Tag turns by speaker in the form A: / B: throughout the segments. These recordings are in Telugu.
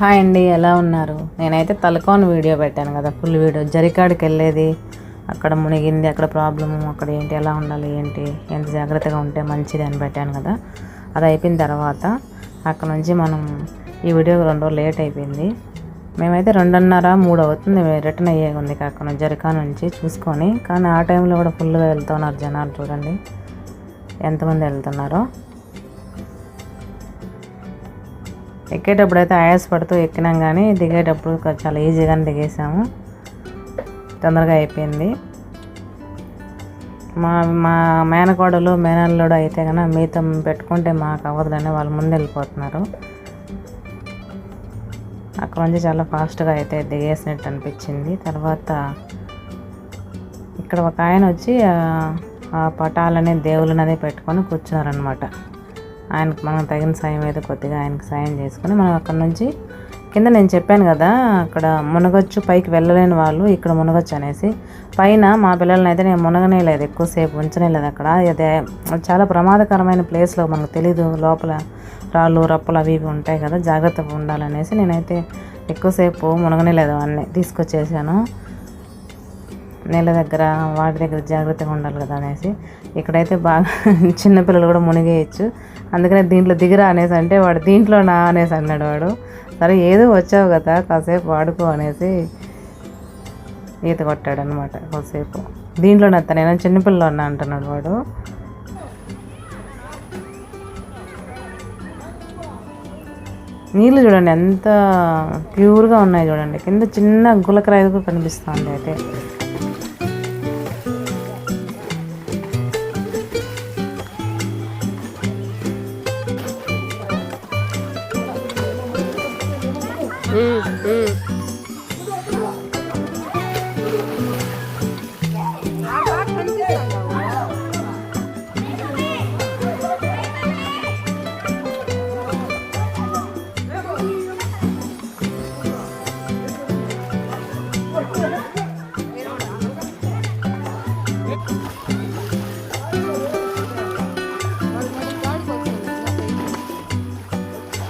A: హాయ్ అండి ఎలా ఉన్నారు? నేనైతే తలకోన వీడియో పెట్టాను కదా ఫుల్ వీడియో. జరికాడికి వెళ్ళేది అక్కడ మునిగింది అక్కడ ప్రాబ్లము అక్కడ ఏంటి ఎలా ఉండాలి ఏంటి ఎంత జాగ్రత్తగా ఉంటే మంచిది అని పెట్టాను కదా. అది అయిపోయిన తర్వాత అక్కడ నుంచి మనం ఈ వీడియో రెండు రోజులు లేట్ అయిపోయింది. మేమైతే రెండున్నర మూడు అవుతుంది రిటర్న్ అయ్యే ఉంది అక్కడ నుంచి జరికా నుంచి చూసుకొని. కానీ ఆ టైంలో కూడా ఫుల్గా వెళ్తున్నారు జనాలు చూడండి. ఎంతమంది వెళ్తున్నారో. ఎక్కేటప్పుడు అయితే ఆయాసపడుతూ ఎక్కినాం కానీ దిగేటప్పుడు చాలా ఈజీగానే దిగేసాము. తొందరగా అయిపోయింది. మా మా మేనకోడలు మేనల్లుడు అయితే కనుక మీతం పెట్టుకుంటే మాకు అవ్వదులని వాళ్ళు ముందు వెళ్ళిపోతున్నారు. అక్కడ నుంచి చాలా ఫాస్ట్గా అయితే దిగేసినట్టు అనిపించింది. తర్వాత ఇక్కడ ఒక ఆయన వచ్చి ఆ- పటాలనే పటాలని దేవుళ్ళని పెట్టుకొని కూర్చున్నారనమాట ఆయనకు మనం తగిన సాయం అయితే కొద్దిగా ఆయనకు సాయం చేసుకుని మనం అక్కడ నుంచి కింద నేను చెప్పాను కదా అక్కడ మునగొచ్చు పైకి వెళ్ళలేని వాళ్ళు ఇక్కడ మునగొచ్చు అనేసి. పైన మా పిల్లల్ని అయితే నేను మునగనే లేదు ఎక్కువసేపు ఉంచనే లేదు అక్కడ. అదే చాలా ప్రమాదకరమైన ప్లేస్లో మనకు తెలీదు లోపల రాళ్ళు రప్పలు అవి ఇవి ఉంటాయి కదా జాగ్రత్తగా ఉండాలనేసి నేనైతే ఎక్కువసేపు మునగనే లేదు అన్నీ తీసుకొచ్చేసాను. నీళ్ళ దగ్గర వాటి దగ్గర జాగ్రత్తగా ఉండాలి కదా అనేసి. ఇక్కడైతే బాగా చిన్నపిల్లలు కూడా మునిగేయచ్చు. అందుకనే దీంట్లో దిగిరా అనేసి అంటే వాడు దీంట్లో నా అనేసి అన్నాడు వాడు. సరే ఏదో వచ్చావు కదా కాసేపు వాడుకో అనేసి ఈత కొట్టాడు అనమాట కాసేపు దీంట్లో నత్త నేను చిన్నపిల్లలు ఉన్నా అంటున్నాడు వాడు. నీళ్ళు చూడండి ఎంత ప్యూర్గా ఉన్నాయి చూడండి. కింద చిన్న గులకరాయి కూడా కనిపిస్తుంది అయితే.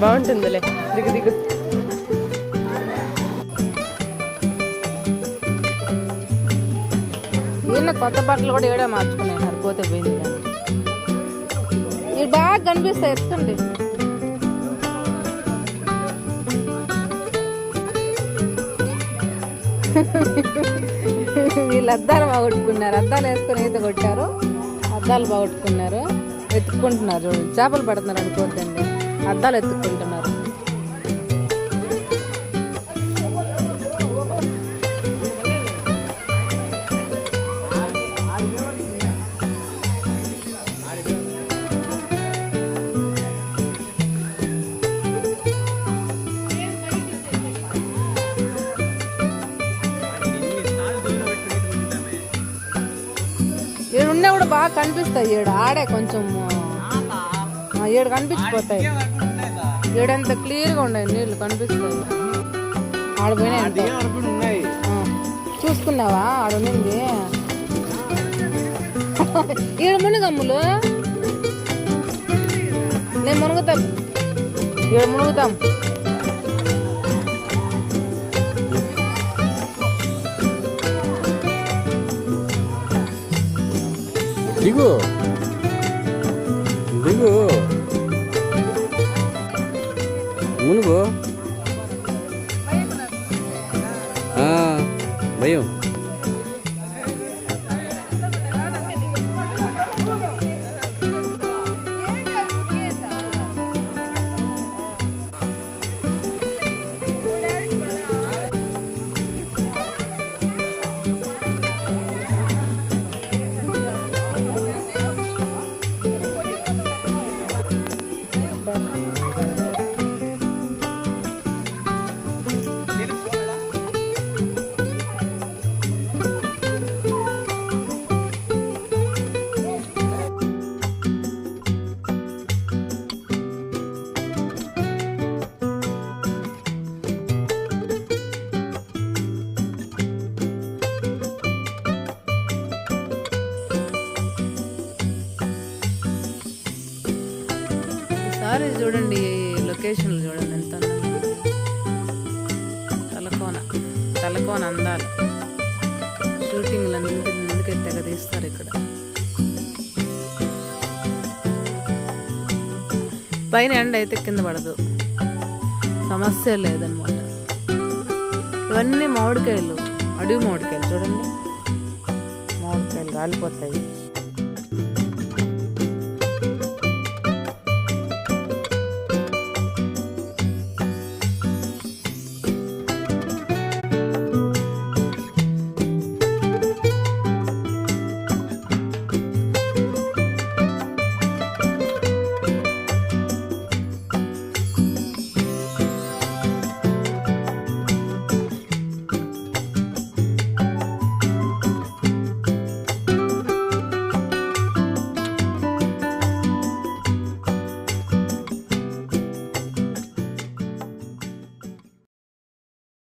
B: బాగుంటుందిలే దిగు దిగు
A: కొత్త బట్టలు కూడా ఏడా మార్చుకున్నాను సరిపోతే పోయింది కానీ ఇవి బాగా కనిపిస్తాయి ఎత్తండి వీళ్ళు అద్దాలు బాగొట్టుకున్నారు. అద్దాలు వేసుకొని ఈత కొట్టారు. అద్దాలు బాగొట్టుకున్నారు. ఎత్తుక్కుంటున్నారు చూడండి చేపలు పడుతున్నారు అనుకోవద్దండి. అద్దాలు ఎత్తుక్కుంటున్నారు బాగా కనిపిస్తాయి ఈడు. ఆడే కొంచెం ఆ, ఈడు కనిపించిపోతాయి. ఈడంత క్లియర్గా ఉన్నాయి నీళ్ళు కనిపిస్తాయి. ఆడపోయినాయి చూసుకున్నావా ఆడుంది ఈడ మునుగమ్ములు? నేను మునుగుతాం. ఈడ మునుగుతాం.
C: 먹어 먹어 먹는 아 매요 ఒకసారి చూడండి లొకేషన్లు చూడండి ఎంత తలకోన తలకోన
A: అందాలు. అందాలి షూటింగ్లు అందుకే తెగ తీస్తారు ఇక్కడ. పైన ఎండ అయితే కింద పడదు. సమస్య లేదనమాట. ఇవన్నీ మామిడికాయలు అడవి మామిడికాయలు చూడండి. మామిడికాయలు రాలిపోతాయి.